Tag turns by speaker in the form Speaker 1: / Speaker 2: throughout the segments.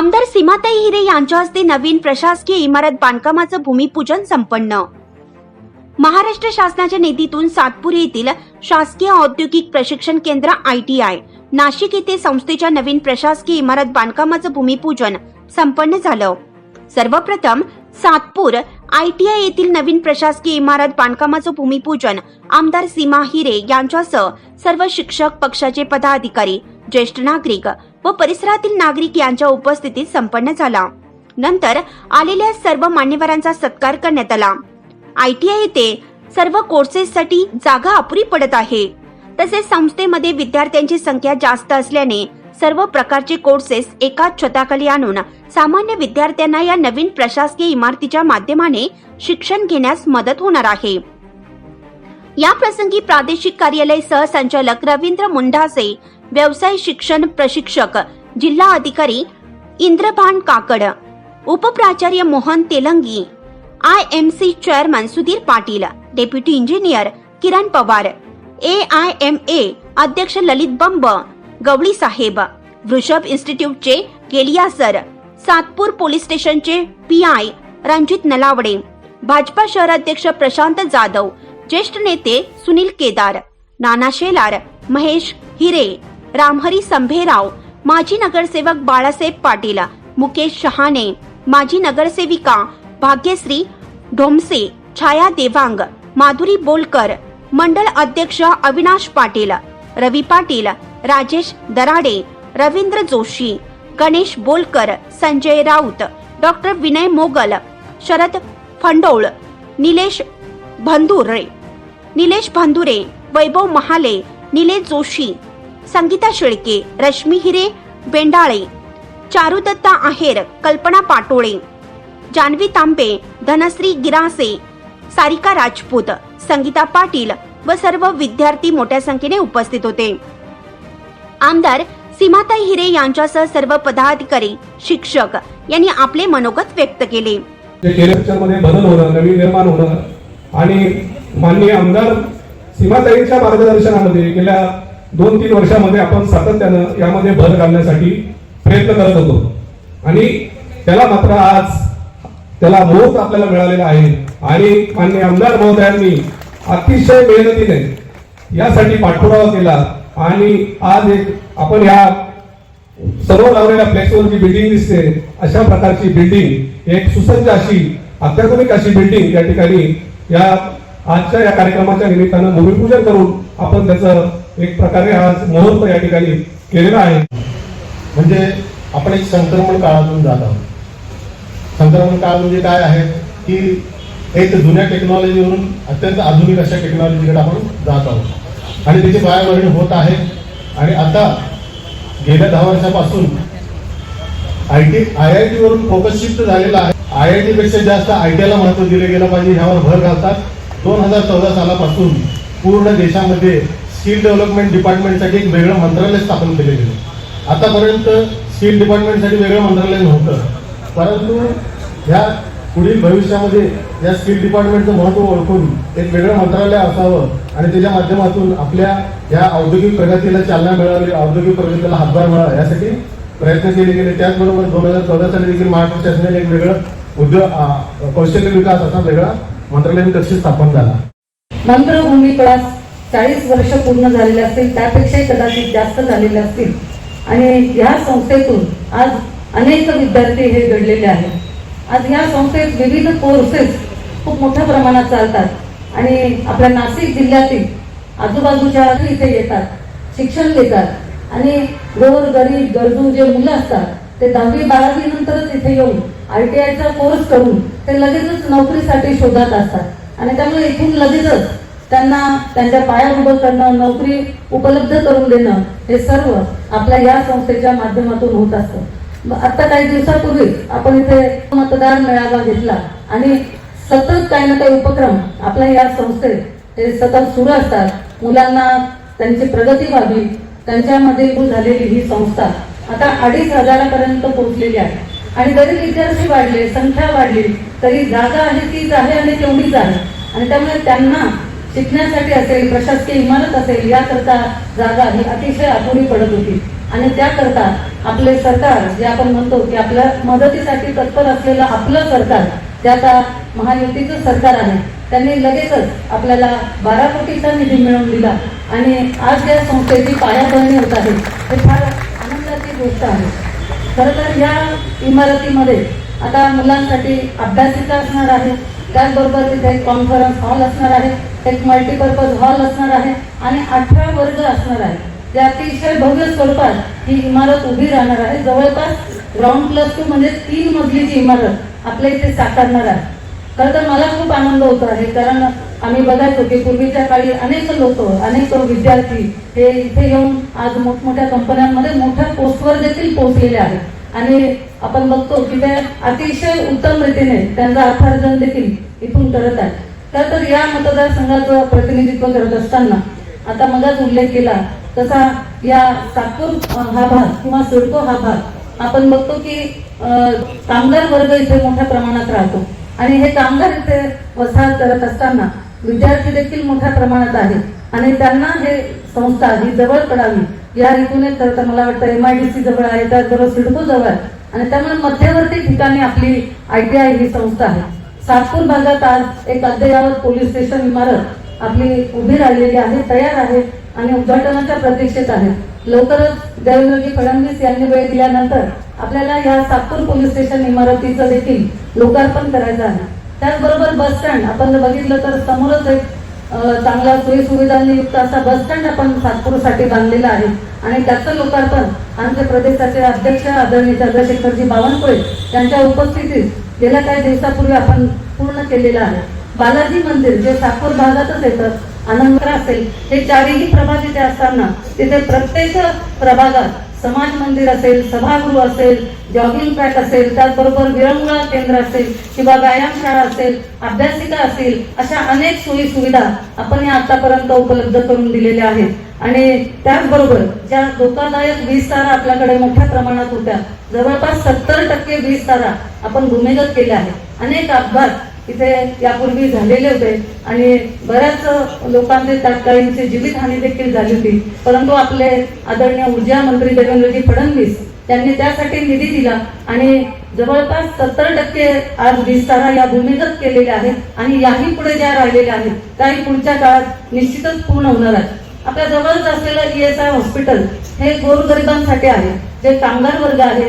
Speaker 1: आमदार सीमाताई हिरे यांच्या हस्ते नवीन प्रशासकीय इमारत बांधकामाचं भूमिपूजन संपन्न. महाराष्ट्र शासनाच्या निधीतून सातपूर येथील शासकीय औद्योगिक प्रशिक्षण केंद्र आयटीआय नाशिक येथे संस्थेच्या नवीन प्रशासकीय इमारत बांधकामाचं भूमिपूजन संपन्न झालं. सर्वप्रथम सातपूर आयटीआय येथील नवीन प्रशासकीय इमारत बांधकामाचं भूमिपूजन आमदार सीमा हिरे यांच्यासह सर्व शिक्षक पक्षाचे पदाधिकारी ज्येष्ठ नागरिक व परिसरातील नागरिक यांच्या उपस्थितीत संपन्न झाला. नंतर आलेल्या सर्व मान्यवरांचा सत्कार करण्यात आला. आयटीआय येथे सर्व कोर्सेससाठी जागा अपुरी पडत आहे. तसेच संस्थेमध्ये विद्यार्थ्यांची संख्या जास्त असल्याने सर्व प्रकारचे कोर्सेस एकाच छताखाली आणून सामान्य विद्यार्थ्यांना या नवीन प्रशासकीय इमारतीच्या माध्यमाने शिक्षण घेण्यास मदत होणार आहे. या प्रसंगी प्रादेशिक कार्यालय सहसंचालक रवींद्र मुंढासे व्यवसाय शिक्षण प्रशिक्षक जिल्हा अधिकारी Indrabhan Kakad उपप्राचार्य Mohan Telangi I M C chairman Sudhir Patil deputy engineer Kiran Pawar A I M A अध्यक्ष ललित बंब गवळी साहेब वृषभ इन्स्टिट्यूटचे गेलिया सर सातपूर पोलीस स्टेशनचे पी आय रणजित नलावडे भाजपा शहराध्यक्ष प्रशांत जाधव ज्येष्ठ नेते सुनील केदार नाना शेलार महेश हिरे रामहरी संभेराव माजी नगरसेवक बाळासाहेब पाटील मुकेश शहाणे माजी नगरसेविका भाग्यश्री ढोमसे छाया देवांग माधुरी बोलकर मंडळ अध्यक्ष अविनाश पाटील रवी पाटील राजेश दराडे रवींद्र जोशी गणेश बोलकर संजय राऊत डॉक्टर विनय मोगल शरद फंडोळ निलेश भंदुरे निलेश भंदुरे वैभव महाले निलेश जोशी संगीता शेळके रश्मी हिरे बेंडाळे चारुदत्ता आहेर कल्पना पाटोळे जानवी तांबे धनश्री गिरासे सारिका राजपूत संगीता पाटील व सर्व विद्यार्थी मोठ्या संख्येने उपस्थित होते. आमदार सीमाताई हिरे यांच्यासह सर्व पदाधिकारी शिक्षक यांनी आपले मनोगत व्यक्त केले.
Speaker 2: बदल होणं नवीन निर्माण होणं आणि माननीय आमदार सीमाताईंच्या मार्गदर्शनामध्ये गेल्या दोन तीन वर्षामध्ये आपण सातत्यानं यामध्ये भर घालण्यासाठी प्रयत्न करत होतो. आणि त्याला मात्र आज त्याला मोह आपल्याला मिळालेला आहे. आणि माननीय आमदार महोदयांनी अतिशय मेहनतीने यासाठी पाठपुरावा केला. आणि आज एक आपण या सर्व लावलेल्या फ्लेक्सवर जी बिल्डिंग दिसते. अशा प्रकारची बिल्डिंग एक सुसज्ज अशी अत्याधुनिक अशी बिल्डिंग या ठिकाणी या आजच्या या कार्यक्रमाच्या निमित्तानं भूमिपूजन करून आपण त्याचं एक प्रकारे हा मुहूर्त या ठिकाणी केलेला आहे.
Speaker 3: म्हणजे आपण एक संक्रमण काळातून जात आहोत. संक्रमण काळ म्हणजे काय आहे? की एक जुन्या टेक्नॉलॉजीवरून अत्यंत आधुनिक अशा टेक्नॉलॉजीकडे आपण जात आहोत. आणि त्याची पायाभरणी होत आहे. आणि आता गेल्या दहा वर्षापासून आय टी आय आय टीवरून फोकस शिफ्ट झालेला आहे. आय आयपेक्षा जास्त आय टी महत्त्व दिलं गेलं पाहिजे. ह्यावर भर घालतात. दोन हजार चौदा सालापासून पूर्ण देशामध्ये स्किल डेव्हलपमेंट डिपार्टमेंटसाठी एक वेगळं मंत्रालय स्थापन केले गेले आतापर्यंत स्किल डिपार्टमेंटसाठी वेगळं मंत्रालय नव्हतं. परंतु ह्या पुढील भविष्यामध्ये या स्किल डिपार्टमेंटचं महत्त्व ओळखून एक वेगळं मंत्रालय असावं आणि त्याच्या माध्यमातून आपल्या या औद्योगिक प्रगतीला चालना मिळावी औद्योगिक प्रगतीला हातभार मिळावा यासाठी प्रयत्न केले गेले. त्याचबरोबर दोन हजार चौदा साली देखील महाराष्ट्र शासनाने एक वेगळं उद्योग कौशल्य विकास असा वेगळा मंत्रालय कक्ष स्थापन झाला.
Speaker 4: मंत्रभूमीकडे चाळीस वर्ष पूर्ण झालेले असतील त्यापेक्षाही कदाचित जास्त झालेले असतील. आणि ह्या संस्थेतून आज अनेक विद्यार्थी हे घडलेले आहेत. आज ह्या संस्थेत विविध कोर्सेस खूप मोठ्या प्रमाणात चालतात. आणि आपल्या नाशिक जिल्ह्यातील आजूबाजूच्या इथे येतात शिक्षण घेतात. आणि गोर गरीब गरजू जे मुलं असतात ते दहावी बारावी नंतरच इथे येऊन आय टी आयचा कोर्स करून ते लगेचच नोकरीसाठी शोधात असतात. आणि त्यामुळे इथून लगेचच त्यांना त्यांच्या पाया उभं करणं नोकरी उपलब्ध करून देणं हे सर्व आपल्या या संस्थेच्या माध्यमातून होत असतं. आता काही दिवसापूर्वी आपण इथे मतदार मेळावा घेतला आणि सतत काही ना काही उपक्रम आपल्या या संस्थेत हे सतत सुरू असतात. मुलांना त्यांची प्रगती व्हावी त्यांच्यामध्ये झालेली ही संस्था आता अडीच हजारापर्यंत पोहोचलेली आहे. आणि जरी विद्यार्थी वाढले संख्या वाढली तरी जागा आहे तीच आहे आणि तेवढीच आहे. आणि त्यामुळे त्यांना शिकण्यासाठी असेल प्रशासकीय इमारत असेल याकरता जागा ही अतिशय अपुरी पडत होती. आणि त्याकरता आपले सरकार जे आपण म्हणतो की आपल्या मदतीसाठी तत्पर असलेलं आपलं सरकार जे आता महायुतीचं सरकार आहे त्यांनी लगेचच आपल्याला बारा कोटीचा निधी मिळवून दिला. आणि आज या संस्थेची पायाभरणी होत आहे हे फार आनंदाची गोष्ट आहे. खरं तर या इमारतीमध्ये आता मुलांसाठी अभ्यासिका असणार आहे त्याचबरोबर तिथे कॉन्फरन्स हॉल असणार आहे. एक मल्टीपर्पज हॉल असणार आहे आणि अठरा वर्ग असणार आहे. जे अतिशय भव्य स्वरूपात ही इमारत उभी राहणार आहे. जवळपास ग्राउंड प्लस टू म्हणजे तीन मजलीची इमारत आपल्या इथे साकारणार आहे. खरं तर मला खूप आनंद होतो आहे कारण आम्ही बघायचो की पूर्वीच्या काळी अनेक लोक अनेक विद्यार्थी हे इथे येऊन आज मोठमोठ्या कंपन्यांमध्ये मोठ्या पोस्टवर देखील पोहोचलेले आहेत. आणि आपण बघतो की ते अतिशय उत्तम रीतीने त्यांचा अर्थार्जन देखील इथून करत आहेत. तर तर या मतदारसंघाचं प्रतिनिधित्व करत असताना आता मगाच उल्लेख केला तसा या सातपूर हा भाग किंवा सिडको हा भाग आपण बघतो की कामगार वर्ग इथे मोठ्या प्रमाणात राहतो. आणि हे कामगार इथे वसाहत करत असताना विद्यार्थी देखील मोठ्या प्रमाणात आहेत. आणि त्यांना हे संस्था ही जवळ पडावी या हेतूने तर तर मला वाटतं एम आय डी सी जवळ आहे त्याचबरोबर सिडको जवळ आहे. आणि त्यामुळे मध्यवर्ती ठिकाणी आपली आय टी आय ही संस्था आहे. सातपूर भागात आज एक अद्ययावत पोलीस स्टेशन इमारत आपली उभी राहिलेली आहे तयार आहे आणि उद्घाटनाच्या प्रतीक्षेत आहे. लवकरच देवेंद्रजी फडणवीस यांनी वेळ दिल्यानंतर आपल्याला या सातपूर पोलीस स्टेशन इमारतीचं देखील लोकार्पण करायचं आहे. त्याचबरोबर बस स्टँड आपण जर बघितलं तर समोरच एक चांगला सोयी सुविधांनी युक्त असा बस स्टँड आपण सातपूरसाठी बांधलेला आहे. आणि त्याचं लोकार्पण आमचे प्रदेशाचे अध्यक्ष आदरणीय चंद्रशेखरजी बावनकुळे यांच्या उपस्थितीत गेल्या काही दिवसापूर्वी आपण पूर्ण केलेलं आहे. बालाजी मंदिर जे सातपूर भागातच येतं आनंद असेल हे चारही प्रभाग तिथे असताना तिथे प्रत्येक प्रभागात समाज मंदिर असेल सभागृह असेल जॉगिंग ट्रॅक असेल त्याचबरोबर विरंगुळा केंद्र असेल किंवा व्यायामशाळा असेल अभ्यासिका असेल अशा अनेक सोयी सुविधा आपण या आतापर्यंत उपलब्ध करून दिलेल्या आहेत. आणि त्याचबरोबर ज्या धोकादायक वीज तारा आपल्याकडे मोठ्या प्रमाणात होत्या जवळपास सत्तर टक्के वीज तारा आपण भूमिगत केल्या आहेत. अनेक अपघात इथे यापूर्वी झालेले होते. आणि बऱ्याच लोकांचे तात्काळीनची जीवितहानी देखील झाली होती. परंतु आपले आदरणीय ऊर्जा मंत्री देवेंद्रजी फडणवीस त्यांनी त्यासाठी निधी दिला आणि जवळपास सत्तर टक्के आज विस्तारा या भूमिगत केलेल्या आहेत आणि याही पुढे ज्या राहिलेल्या आहेत त्याही पुढच्या काळात निश्चितच पूर्ण होणार आहेत. आपल्या जवळच असलेलं ई एस आय हॉस्पिटल हे गोरगरिबांसाठी आहे. जे कामगार वर्ग आहे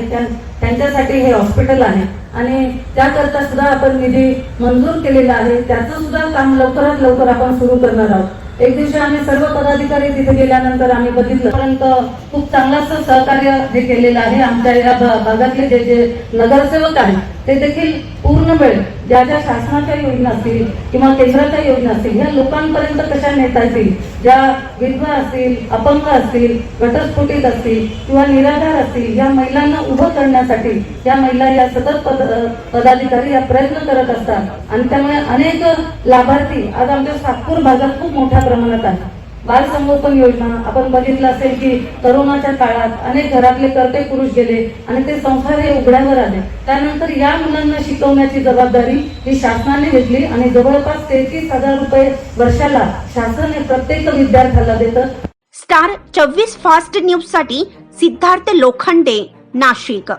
Speaker 4: त्यांच्यासाठी हे हॉस्पिटल आहे. आणि त्याकरता सुद्धा आपण निधी मंजूर केलेला आहे. त्याचं सुद्धा काम लवकरात लवकर आपण सुरू करणार आहोत. एक दिवशी आम्ही सर्व पदाधिकारी तिथे गेल्यानंतर आम्ही बघितलं. पर्यंत खूप चांगलं असं सहकार्य हे केलेलं आहे. आमच्या या भागातले जे जे नगरसेवक आहेत ते देखील पूर्ण वेळ ज्या ज्या शासनाच्या योजना असतील किंवा केंद्राच्या योजना असतील ह्या लोकांपर्यंत कशा नेता येतील? ज्या विधवा असतील अपंग असतील घटस्फोटित असतील किंवा निराधार असतील या महिलांना उभं करण्यासाठी या महिला या सतत पद पदाधिकारी या प्रयत्न करत असतात. आणि त्यामुळे अनेक लाभार्थी आज आमच्या सातपूर भागात खूप मोठ्या प्रमाणात आहेत. बाल संगोपन योजना आपण बघितलं असेल की करोनाच्या काळात अनेक घरातले कर्ते पुरुष गेले आणि ते संसार हे उघड्यावर आले. त्यानंतर या मुलांना शिकवण्याची जबाबदारी ही शासनाने घेतली आणि जवळपास तेहतीस हजार रुपये वर्षाला शासन हे प्रत्येक विद्यार्थ्याला देतं.
Speaker 1: स्टार चोवीस फास्ट न्यूजसाठी सिद्धार्थ लोखंडे नाशिक.